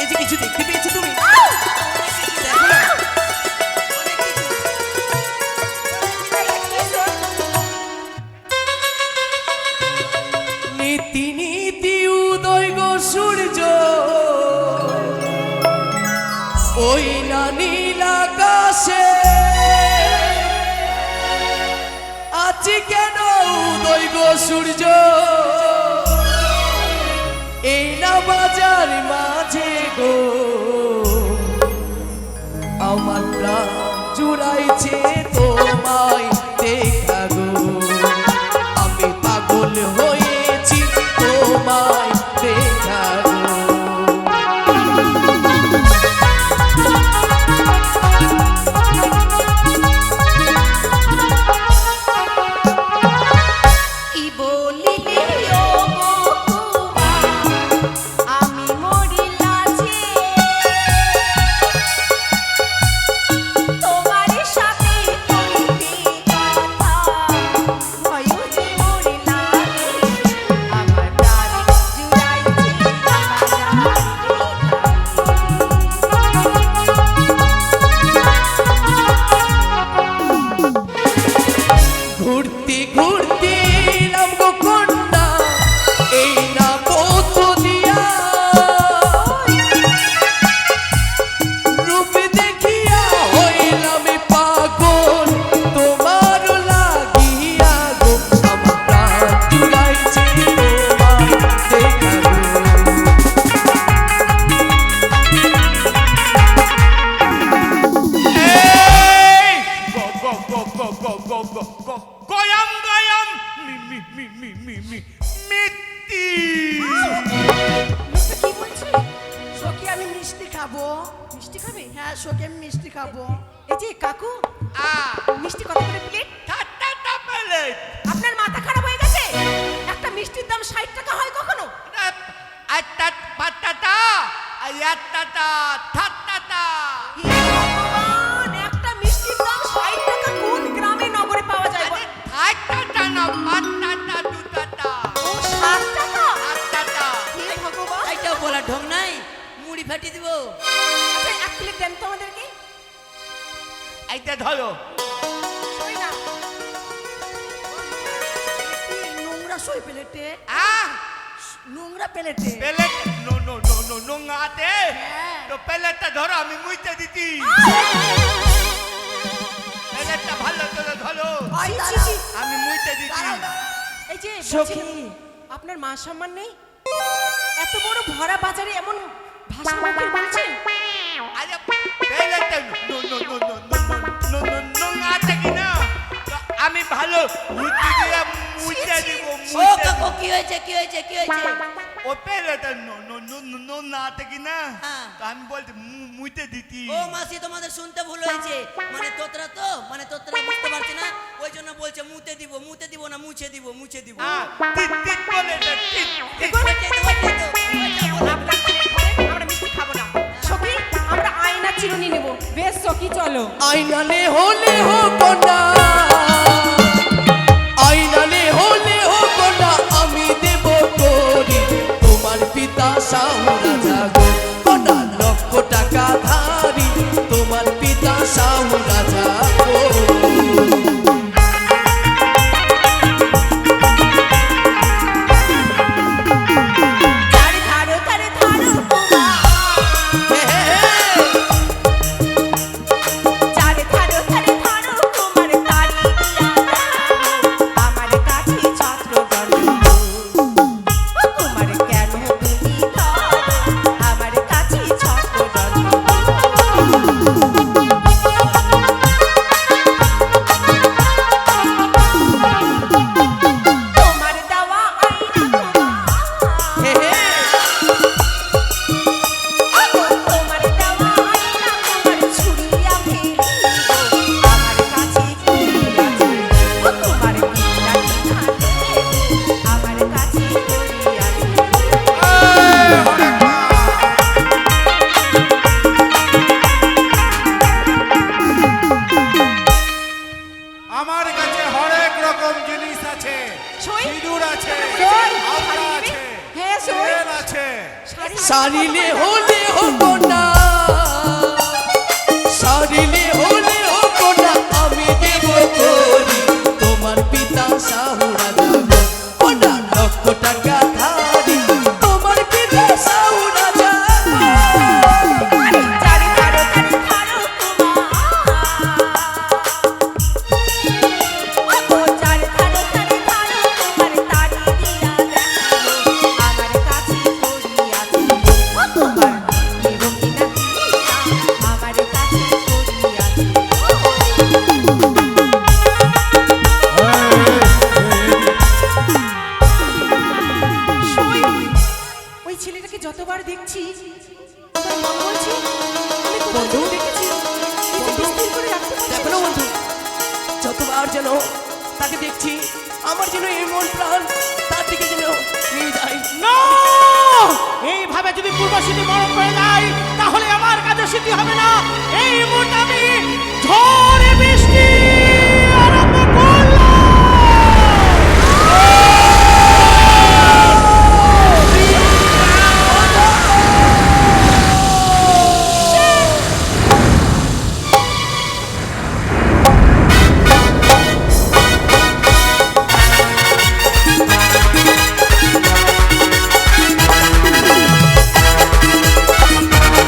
এই যে কিছু দেখতে পেয়েছ তুমি? দেখো না নীতি নীতি উদয় গো সূর্য। ওই না নীল আকাশে। আছি কেন উদয় গো সূর্য? এই না বাজার মাঝে আমার প্রাণ জুড়াইছে তোমায় খাবে? হ্যাঁ আমি মিষ্টি খাব। এই যে কাকু আ মিষ্টি কত করে প্লেট ঠাট্টা প্লেট আপনার মাথা খারাপ হয়ে গেছে? একটা মিষ্টির দাম ষাট টাকা হয় কখনো? আত্তাত পাত্তাতা আয়াত্তাতা ঠাট্টাতা একটা মিষ্টির দাম ষাট টাকা কোন গ্রামে নগরে পাওয়া যায়? বল? ঠাট্টাতা না ফাটিয়ে দিব। আচ্ছা এক প্লেট দেন তো আমাদেরকে। এইটা ধরো। সই না। কি নোংরা সই প্লেটে। আ নোংরা প্লেটে। Plate no no no no নোংাতে হ্যাঁ। তো প্লেটটা ধরো আমি মুইতে দিতি। প্লেটটা ভালো করে ধরো। আমি মুইতে দিতি। এই যে সখী। আপনার মা সম্মান নেই? এত বড় ভরা বাজারে এমন মুতে দিব মুতে দিব না মুছে দিব মুছে দিব হ্যাঁ টিট টিট বলে টিট টিট কি চলো? আইনালে হলে হতো না। আমার কাছে হরেক রকম জিনিস আছে। সিঁদুর আছে আছে শাড়ি। লে হলে হব না ছেলেটাকে যতবার দেখছি আমার মনে বলছে আমি কোথাও দেখেছি। করে রাখতে পারছি না। না বন্ধু যতবার যেন তাকে দেখছি আমার যেন এই মন প্রাণ তার দিকে যেন নিয়ে যায়। না! এইভাবে যদি পূর্ব স্মৃতি মরণ করে যায় তাহলে আমার কাজে স্মৃতি হবে না। এই মুহূর্তে আমি ঝড় বৃষ্টি